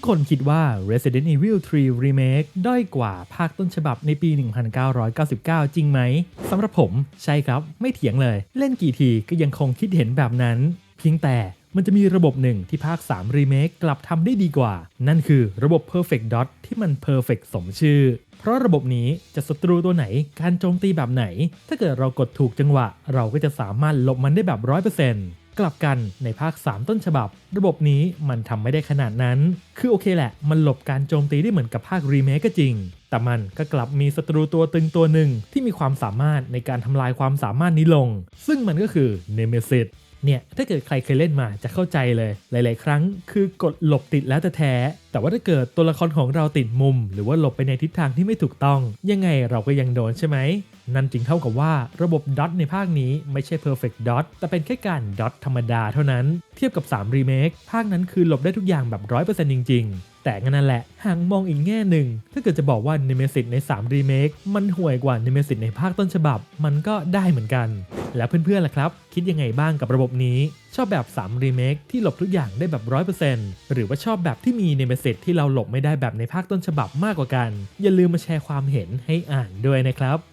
กคนคิดว่า Resident Evil 3 Remake ด้อยกว่าภาคต้นฉบับในปี 1999 จริงไหมสำหรับผมใช่ครับไม่เถียงเลย เล่นกี่ทีก็ยังคงคิดเห็นแบบนั้น เพียงแต่มันจะมีระบบหนึ่งที่ภาค 3 Remake กลับทำได้ดีกว่า นั่นคือระบบ Perfect Dot ที่มัน Perfect สมชื่อ เพราะระบบนี้จะศัตรูตัวไหน การโจมตีแบบไหน ถ้าเกิดเรากดถูกจังหวะ เราก็จะสามารถหลบมันได้แบบ 100% กลับกันในภาค 3 ต้นฉบับ ระบบนี้มันทำไม่ได้ขนาดนั้น คือโอเคแหละ มันหลบการโจมตีได้เหมือนกับภาครีเมคก็จริง แต่มันก็กลับมีศัตรูตัวตึงตัวหนึ่งที่มีความสามารถในการทำลายความสามารถนี้ลง ซึ่งมันก็คือเนเมซิส เนี่ยถ้าเกิดใครเคยเล่นมาจะเข้าใจเลย หลาย ๆ ครั้งคือกดหลบติดแล้วแต่แท้ แต่ว่าถ้าเกิดตัวละครของเราติดมุม หรือว่าหลบไปในทิศทางที่ไม่ถูกต้อง ยังไงเราก็ยังโดนใช่ไหม นั่นจึงเท่ากับว่าระบบดอทในภาคนี้ไม่ใช่ perfect dot แต่เป็นแค่การดอทธรรมดาเท่านั้น เทียบกับ 3 remake ภาคนั้นคือหลบได้ทุกอย่างแบบ 100%จริง ๆแต่นนั่นแหละ หากมองอีกแง่หนึ่ง ถ้าเกิดจะบอกว่า Nemesis ใน 3 remake มันห่วยกว่า Nemesis ในภาคต้นฉบับ มันก็ได้เหมือนกัน แล้วเพื่อนๆล่ะครับ คิดยังไงบ้างกับระบบนี้ ชอบแบบ 3 remake ที่หลบทุกอย่างได้แบบ 100%หรือว่าชอบแบบที่มีในเมสเซจที่เราหลบไม่ได้แบบในภาคต้นฉบับมากกว่ากัน อย่าลืมมาแชร์ความเห็นให้อ่านด้วยนะครับ